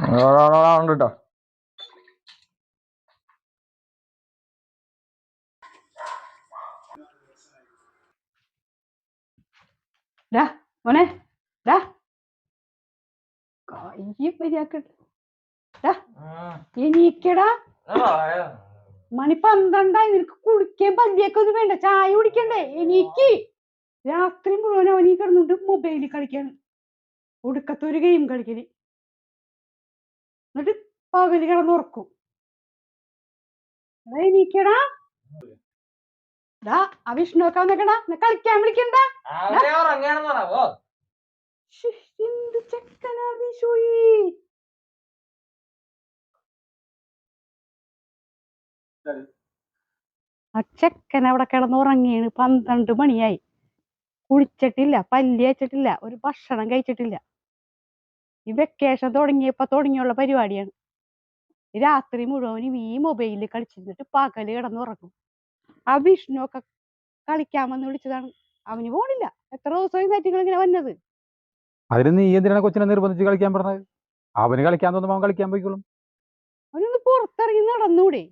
ഉണ്ട്? മോനെ എനിക്കടാ മണി പന്ത്രണ്ടായി നിനക്ക് കുടിക്കാൻ പല്ലിയൊക്കെ ഒന്നും വേണ്ട. ചായ കുടിക്കണ്ടേ? എനിക്ക് രാത്രി മുഴുവൻ അവനീ കിടന്നുണ്ട് മൊബൈലിൽ കളിക്കാണ്. ഒടുക്കത്തൊരു ഗെയിം കളിക്കൽ. എന്നിട്ട് പകൽ കിടന്ന് ഉറക്കും. എടാ എണീക്കടാ. ഡാ ആ വിഷ്ണുവൊക്കെ വന്നേക്കടാ. എന്നെ കളിക്കാൻ വിളിക്കണ്ട. ശ്ശ്, എന്ത് ചെക്കനാ വിഷുയി ആ ചെക്കൻ അവിടെ കിടന്നുറങ്ങിയാണ് പന്ത്രണ്ട് മണിയായി. കുളിച്ചിട്ടില്ല പല്ലി വെച്ചിട്ടില്ല ഒരു ഭക്ഷണം കഴിച്ചിട്ടില്ല. ഈ വെക്കേഷൻ തുടങ്ങിയപ്പോ തുടങ്ങിയുള്ള പരിപാടിയാണ്. രാത്രി മുഴുവനും ഈ മൊബൈലിൽ കളിച്ചിരുന്നിട്ട് പകൽ കിടന്നുറങ്ങും. ആ വിഷ്ണു ഒക്കെ കളിക്കാൻ വന്ന് വിളിച്ചതാണ്. അവന് പോണില്ല എത്ര ദിവസമായി നേറ്റിങ്ങൾ ഇങ്ങനെ വന്നത്? അതിന് നീ എന്തിനാണ് കൊച്ചിനെ നിർബന്ധിച്ച് കളിക്കാൻ പറഞ്ഞത്? അവന് കളിക്കാൻ തോന്നുമ്പോൾ അവൻ കളിക്കാൻ പോയിക്കോളും. അവനൊന്ന് പുറത്തിറങ്ങി നടന്നൂടെ.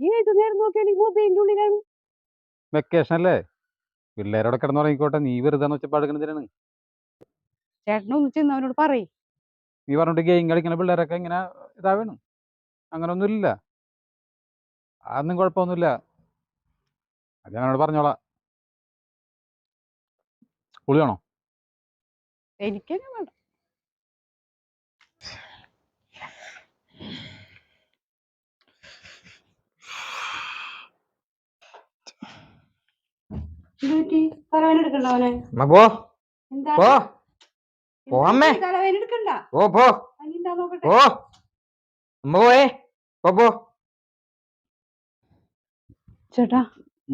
ഏത് നേരം നോക്കിയാലും ഈ മൊബൈലിന്റെ ഉള്ളിലാണ്. വെക്കേഷൻ അല്ലേ? പിള്ളേരോടെ കിടന്നുറങ്ങിക്കോട്ടെ. നീ വെറുതെ വെച്ചപ്പാടുക്കുന്നതിനാണ് ഒന്ന് ചെന്ന് അവനോട് പറയും. നീ പറഞ്ഞിട്ട് ഗെയിം കളിക്കുന്ന പിള്ളേരൊക്കെ ഇങ്ങനെ ഇതാവണം. അങ്ങനൊന്നുമില്ല. അതൊന്നും കുഴപ്പമൊന്നുമില്ല. അത് ഞാനോട് പറഞ്ഞോളാം. കുളിയാണോ എനിക്കങ്ങനെ വേണ്ട. എടുക്കണ്ട അവനെ. അമ്മ പോ. എന്താ? പോ. പോ അമ്മേ. ഓ പോ ഓ അമ്മ പോയേ. പോ പോ. ചേട്ടാ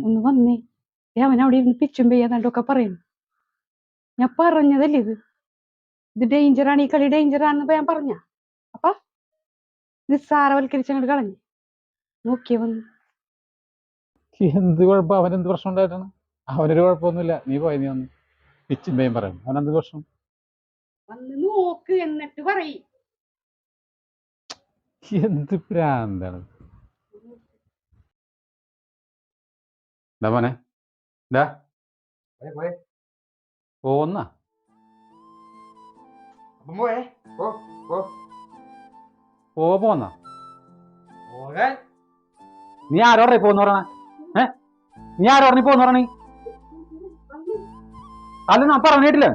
ഒന്ന് വന്നേ. ഏ അവൻ അവിടെ ഇരുന്ന് പിച്ചും പെയ്യാതാണ്ടൊക്കെ പറയുന്നു ഞാൻ പറഞ്ഞതല്ലേ ഇത്? ഇത് ഡേഞ്ചറാണ് ഈ കളി ഡേഞ്ചറാണെന്ന് ഞാൻ പറഞ്ഞ. അപ്പ നിസ്സാരവൽക്കരിച്ചങ്ങോട്ട് കളഞ്ഞു. നോക്കിയ വന്നു. എന്ത് കുഴപ്പം? അവൻ എന്ത് പ്രശ്നം ഉണ്ടായിട്ടാണ്? അവനൊരു കുഴപ്പമൊന്നുമില്ല. നീ പോയി നീ വന്ന്. പെയ്യും പറയണം അവൻ എന്ത് പ്രശ്നം? വന്ന് നോക്ക് എന്നിട്ട് പറയും. എന്ത് പ്രാന്താണ് മോനെ. പോന്ന അപ്പം പോയേ. പോ പോ. പോ പോന്ന പോകാൻ നീ ആരോടെ പോന്ന് പറ ഏ? നീ ആരോടെ പോന്ന് പറയണ അല്ല ഞാൻ പറഞ്ഞിട്ടില്ല?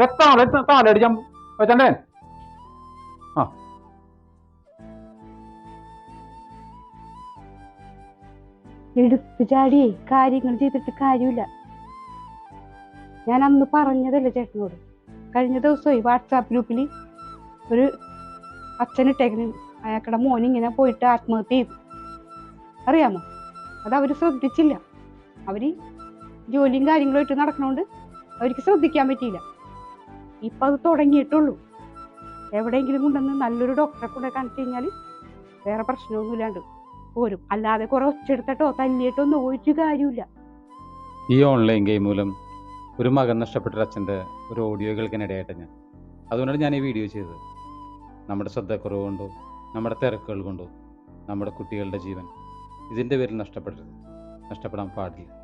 എത്താണോ എത്ത താലടിച്ചാൻ വെച്ചണ്ടേ ചാടിയേ കാര്യങ്ങൾ ചെയ്തിട്ട് കാര്യമില്ല. ഞാൻ അന്ന് പറഞ്ഞതല്ല ചേട്ടനോട്. കഴിഞ്ഞ ദിവസം ഈ വാട്സാപ്പ് ഗ്രൂപ്പിൽ ഒരു അച്ഛനിട്ടേക്കണ്. അയാൾക്കടെ മോൻ ഇങ്ങനെ പോയിട്ട് ആത്മഹത്യ ചെയ്തു. അറിയാമോ? അത് അവർ ശ്രദ്ധിച്ചില്ല. അവർ ജോലിയും കാര്യങ്ങളുമായിട്ട് നടക്കണോണ്ട് അവർക്ക് ശ്രദ്ധിക്കാൻ പറ്റിയില്ല. ഇപ്പം അത് തുടങ്ങിയിട്ടുള്ളൂ. എവിടെയെങ്കിലും കൊണ്ടുവന്ന് നല്ലൊരു ഡോക്ടറെ കൂടെ കാണിച്ചു കഴിഞ്ഞാൽ വേറെ പ്രശ്നമൊന്നുമില്ലാണ്ട് പോരും. അല്ലാതെ കുറെ ഒച്ചെടുത്തിട്ടോ തല്ലിയിട്ടോ ഒന്നും കാര്യമില്ല. ഈ ഓൺലൈൻ ഗെയിം മൂലം ഒരു മകൻ നഷ്ടപ്പെട്ട ഒരു അച്ഛന്റെ ഒരു ഓഡിയോ കേൾക്കാനിടയായിട്ട് ഞാൻ. അതുകൊണ്ടാണ് ഞാൻ ഈ വീഡിയോ ചെയ്തത്. നമ്മുടെ ശ്രദ്ധക്കുറവ് കൊണ്ടോ നമ്മുടെ തിരക്കുകൾ കൊണ്ടോ നമ്മുടെ കുട്ടികളുടെ ജീവൻ ഇതിന്റെ പേരിൽ നഷ്ടപ്പെടരുത്. നഷ്ടപ്പെടാൻ പാടില്ല.